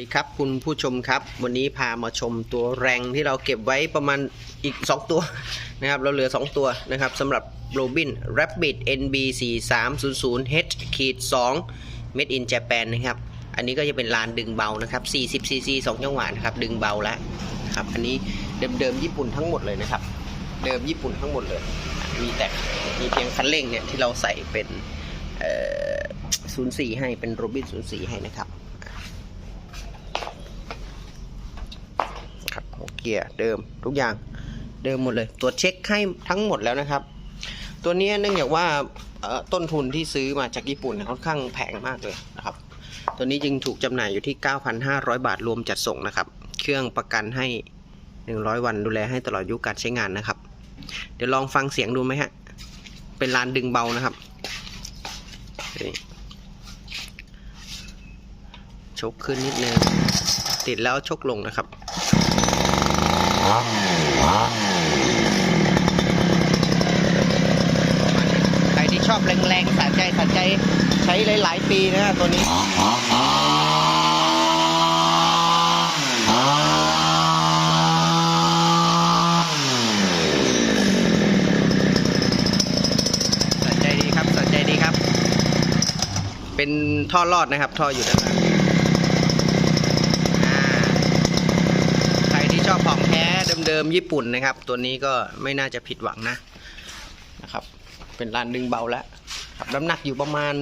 ดีครับคุณผู้ชมครับ วันนี้พามาชมตัวแรงที่เราเก็บไว้ประมาณอีก 2 ตัวนะครับเราเหลือ 2 ตัวนะครับสำหรับ Robin Rabbit NB 4 3 0 0 H ขีด2 Made in Japan นะครับ อันนี้ก็จะเป็นลานดึงเบานะครับ 40 cc 2จังหวะนะครับ ดึงเบาแล้วนะครับ อันนี้เดิมๆญี่ปุ่นทั้งหมดเลยนะครับ เดิมญี่ปุ่นทั้งหมดเลย มีแต่มีเพียงคันเร่งเนี่ยที่เราใส่เป็น 04 ให้เป็นโรบิน04 ให้นะครับ ครับหัว เกียร์เดิมทุกอย่างเดิมหมดเลย ตรวจเช็คให้ทั้งหมดแล้วนะครับ ตัวนี้เนื่องจากว่าต้นทุนที่ซื้อมาจากญี่ปุ่นค่อนข้างแพงมากเลยนะครับ ตัวนี้จึงถูกจำหน่ายอยู่ที่ 9,500 บาทรวมจัดส่งนะครับ เครื่องประกันให้ 100 วันดูแลให้ตลอดอายุการใช้งานนะครับ เดี๋ยวลองฟังเสียงดูไหมฮะ เป็นลานดึงเบานะครับชกขึ้นนิดนึง ติดแล้วชกลงนะครับ ใครที่ ชอบแรงๆสะใจสะใจใช้หลาย ๆ ปีนะฮะตัวนี้สนใจดีครับสนใจดีครับ เป็นท่อรอดนะครับ ท่ออยู่ด้านหลังอ่าใครที่ชอบของแท้เดิมๆญี่ปุ่นนะครับ ตัวนี้ก็ไม่น่าจะผิดหวังนะนะครับ เป็นลานดึงเบาแล้วครับน้ำหนักอยู่ประมาณ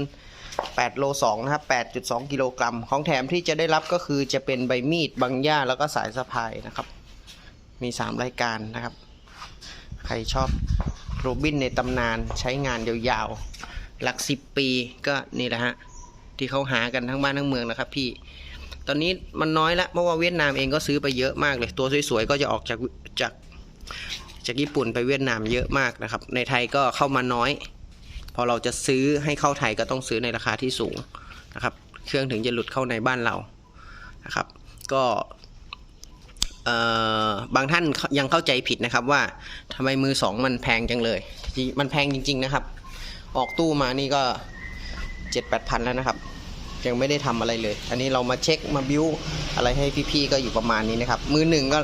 8โล2นะครับ8.2 กิโลกรัม ของแถมที่จะได้รับก็คือจะเป็นใบมีดบังย่าแล้วก็สายสะพายนะครับ มี 3 รายการนะครับ ใครชอบโรบินในตำนานใช้งานยาวๆ หลักสิบปีก็นี่แหละฮะ ที่เขาหากันทั้งบ้านทั้งเมืองนะครับพี่ ตอนนี้มันน้อยละเพราะว่าเวียดนามเองก็ซื้อไปเยอะมากเลย ตัวสวยๆ ก็จะออกจากจาก จากญี่ปุ่นไปเวียดนามเยอะมากนะครับ ในไทยก็เข้ามาน้อย พอเราจะซื้อให้เข้าไทยก็ต้องซื้อในราคาที่สูงนะครับ เครื่องถึงจะหลุดเข้าในบ้านเรานะครับ ก็บางท่านยังเข้าใจผิดนะครับว่าทำไมมือสองมันแพงจังเลย มันแพงจริง ๆนะครับ ออกตู้มานี่ก็เจ็ดแปดพันแล้วนะครับ ยังไม่ได้ทำอะไรเลย อันนี้เรามาเช็คมาบิวอะไรให้พี่ๆก็อยู่ประมาณนี้นะครับ มือหนึ่งก็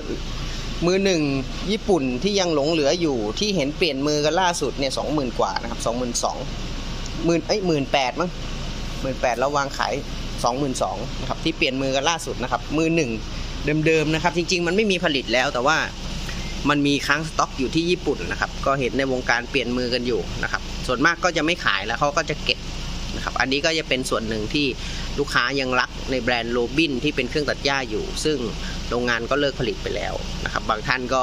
มือหนึ่งญี่ปุ่นที่ยังหลงเหลืออยู่ที่เห็นเปลี่ยนมือกันล่าสุดเนี่ยสองหมื่นกว่านะครับสองหมื่นสองหมื่นเอ้ยหมื่นแปดมั้งหมื่นแปดแล้ววางขายสองหมื่นสองนะครับที่เปลี่ยนมือกันล่าสุดนะครับ มือหนึ่งเดิมๆนะครับ จริง ๆ มันไม่มีผลิตแล้วแต่ว่ามันมีค้างสต็อกอยู่ที่ญี่ปุ่นนะครับ ก็เห็นในวงการเปลี่ยนมือกันอยู่นะครับ ส่วนมากก็จะไม่ขายแล้วเขาก็จะเก็บ นะครับ อันนี้ก็จะเป็นส่วนหนึ่งที่ลูกค้ายังรักในแบรนด์โรบินที่เป็นเครื่องตัดหญ้าอยู่ ซึ่งโรงงานก็เลิกผลิตไปแล้วนะครับ บางท่านก็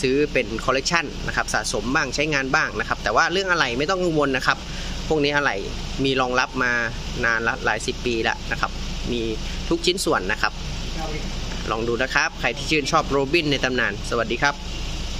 ซื้อเป็นคอลเลกชันนะครับสะสมบ้างใช้งานบ้างนะครับ แต่ว่าเรื่องอะไรไม่ต้องกังวลนะครับ พวกนี้อะไรมีรองรับมานานละหลายสิบปีแล้วนะครับ มีทุกชิ้นส่วนนะครับ ลองดูนะครับ ใครที่ชื่นชอบโรบินในตำนาน สวัสดีครับ